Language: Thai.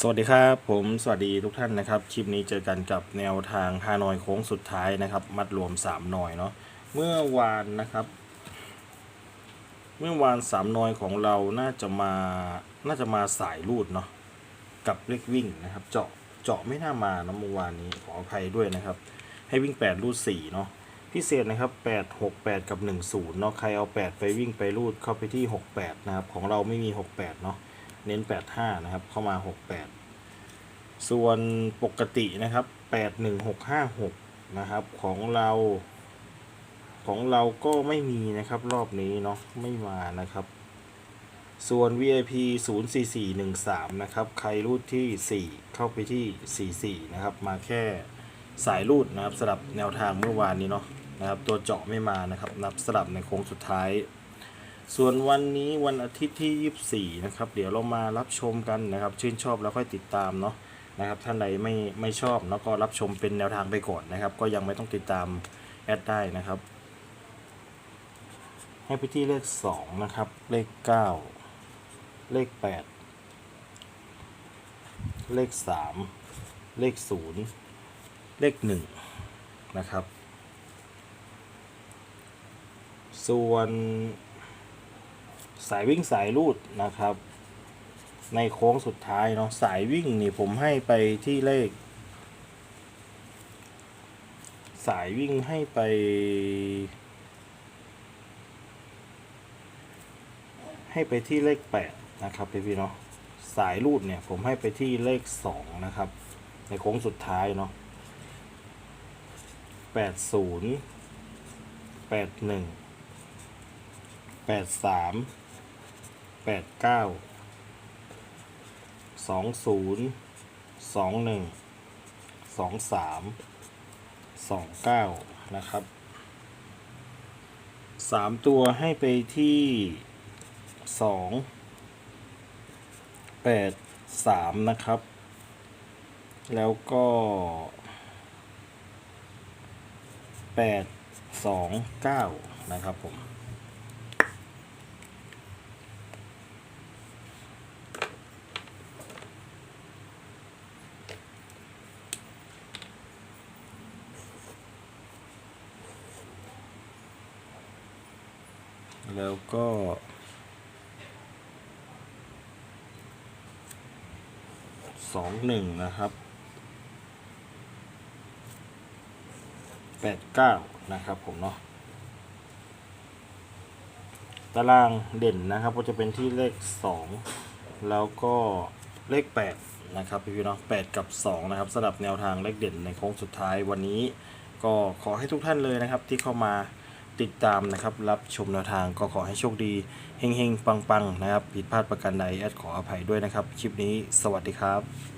สวัสดีครับ ผมสวัสดีทุกท่านนะครับ คลิปนี้เจอกันกับแนวทางฮานอยโค้งสุดท้ายนะครับ มัดรวม3หน่อยเนาะเมื่อวานนะครับ เมื่อวานสามหน่อยของเราน่าจะมาน่าจะมาสายรูดเนาะกับเลขวิ่งนะครับ เจาะเจาะไม่น่ามานะเมื่อวานนี้ขออภัยด้วยนะครับ ให้วิ่ง 8 รูด4เนาะพิเศษนะครับ 8 6 8 กับ 1 0เนาะใครเอา 8 ไปวิ่งไปรูดเข้าไปที่ 68 นะครับ ของเราไม่มี 68 เนาะ เน้น 85 นะครับ เข้ามา 68 ส่วนปกตินะครับ 81656 นะครับ ของเราของเราก็ไม่มีนะครับรอบนี้เนาะไม่มานะครับ ส่วน VIP 04413 นะครับ ใครรูดที่ 4 เข้าไปที่ 44 นะครับ มาแค่สายรูดนะครับสลับแนวทางเมื่อวานนี้เนาะนะครับ ตัวเจาะไม่มานะครับ นับสลับในโค้งสุดท้าย ส่วนวันนี้วันอาทิตย์ที่ 24 นะครับ เดี๋ยวเรามารับชมกันนะครับ ชื่นชอบแล้วค่อยติดตามเนาะนะครับ ท่านใดไม่ไม่ชอบเนาะก็รับชมเป็นแนวทางไปก่อนนะครับ ก็ยังไม่ต้องติดตามแอดได้นะครับ ให้ไปที่เลข 2 นะครับ เลข 9 เลข 8 เลข 3 เลข 0 เลข 1 นะครับ ส่วน สายวิ่งสายรูดนะครับ ในโค้งสุดท้ายเนาะสายวิ่งนี่ผมให้ไปที่เลข สายวิ่งให้ไปให้ไปที่เลขแปดนะครับพี่พี่ๆเนาะสายรูดเนี่ยผมให้ไปที่เลขสองนะครับ ในโค้งสุดท้ายเนาะแปดศูนย์แปดหนึ่งแปดสาม แปดเก้าสองศูนย์สองหนึ่งสองสามสองเก้านะครับสามตัวให้ไปที่สองแปดสามนะครับ แล้วก็แปดสองเก้านะครับผม แล้วก็ สองหนึ่งนะครับแปดเก้านะครับผมเนาะตารางเด่นนะครับก็จะเป็นที่เลขสองแล้วก็เลขแปดนะครับพี่ๆเนาะแปดกับสองนะครับสำหรับแนวทางเลขเด่นในโค้งสุดท้ายวันนี้ ก็ขอให้ทุกท่านเลยนะครับที่เข้ามา ติดตามนะครับ รับชมแนวทางก็ขอให้โชคดีเฮงๆ ปังๆ นะครับ ผิดพลาดประการใดแอดขออภัยด้วยนะครับ คลิปนี้สวัสดีครับ